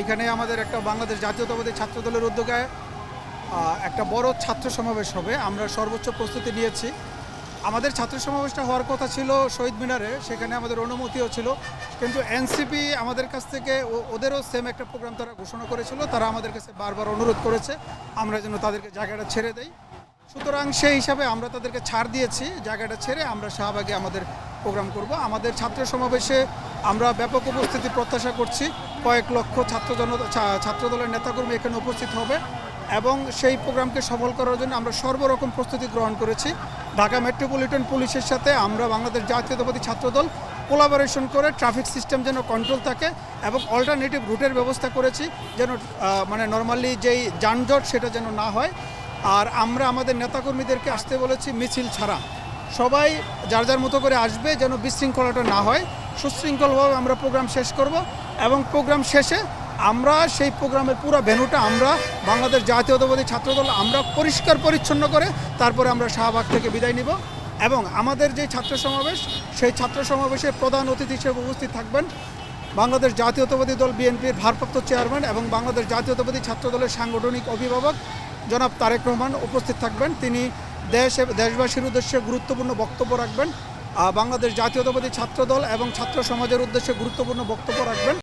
এখানে আমাদের একটা বাংলাদেশ জাতীয়তাবাদী ছাত্র দলের উদ্যোগে একটা বড় ছাত্র সমাবেশ হবে। আমরা সর্বোচ্চ প্রস্তুতি নিয়েছি। আমাদের ছাত্র সমাবেশটা হওয়ার কথা ছিল শহীদ মিনারে, সেখানে আমাদের অনুমতিও ছিল। কিন্তু এনসিপি আমাদের কাছ থেকে ওদেরও সেম একটা প্রোগ্রাম তারা ঘোষণা করেছিল। তারা আমাদের কাছে বারবার অনুরোধ করেছে, আমরা যেন তাদেরকে জায়গাটা ছেড়ে দেই। সুতরাং সেই হিসাবে আমরা তাদেরকে ছাড় দিয়েছি। জায়গাটা ছেড়ে আমরা শাহবাগে আমাদের প্রোগ্রাম করব। আমাদের ছাত্র সমাবেশে আমরা ব্যাপক উপস্থিতি প্রত্যাশা করছি। কয়েক লক্ষ ছাত্র জনতা ছা- ছাত্র দলের নেতাকর্মী এখানে উপস্থিত হবে এবং সেই প্রোগ্রামকে সফল করার জন্য আমরা সর্বরকম প্রস্তুতি গ্রহণ করেছি। ঢাকা মেট্রোপলিটন পুলিশের সাথে আমরা বাংলাদেশ জাতীয়তাবাদী ছাত্রদল কোলাবোরেশন করে ট্রাফিক সিস্টেম যেন কন্ট্রোল থাকে এবং অল্টারনেটিভ রুটের ব্যবস্থা করেছি যেন মানে নর্মালি যেই যানজট সেটা যেন না হয়। আর আমরা আমাদের নেতাকর্মীদেরকে আসতে বলেছি মিছিল ছাড়া। সবাই যার যার মতো করে আসবে যেন বিশৃঙ্খলাটা না হয়। সুশৃঙ্খলভাবে আমরা প্রোগ্রাম শেষ করব এবং প্রোগ্রাম শেষে আমরা সেই প্রোগ্রামের পুরো ভেন্যুটা আমরা বাংলাদেশ জাতীয়তাবাদী ছাত্রদল আমরা পরিষ্কার পরিচ্ছন্ন করে তারপরে আমরা শাহবাগ থেকে বিদায় নিব এবং আমাদের যে ছাত্র সমাবেশ, সেই ছাত্র সমাবেশে প্রধান অতিথি হিসেবে উপস্থিত থাকবেন বাংলাদেশ জাতীয়তাবাদী দল বিএনপির ভারপ্রাপ্ত চেয়ারম্যান এবং বাংলাদেশ জাতীয়তাবাদী ছাত্র দলের সাংগঠনিক অভিভাবক জনাব তারেক রহমান উপস্থিত থাকবেন। তিনি দেশ দেশবাসীর উদ্দেশ্যে গুরুত্বপূর্ণ বক্তব্য রাখবেন। বাংলাদেশ জাতীয়তাবাদী ছাত্রদল এবং ছাত্র সমাজের উদ্দেশ্যে গুরুত্বপূর্ণ বক্তব্য রাখবেন।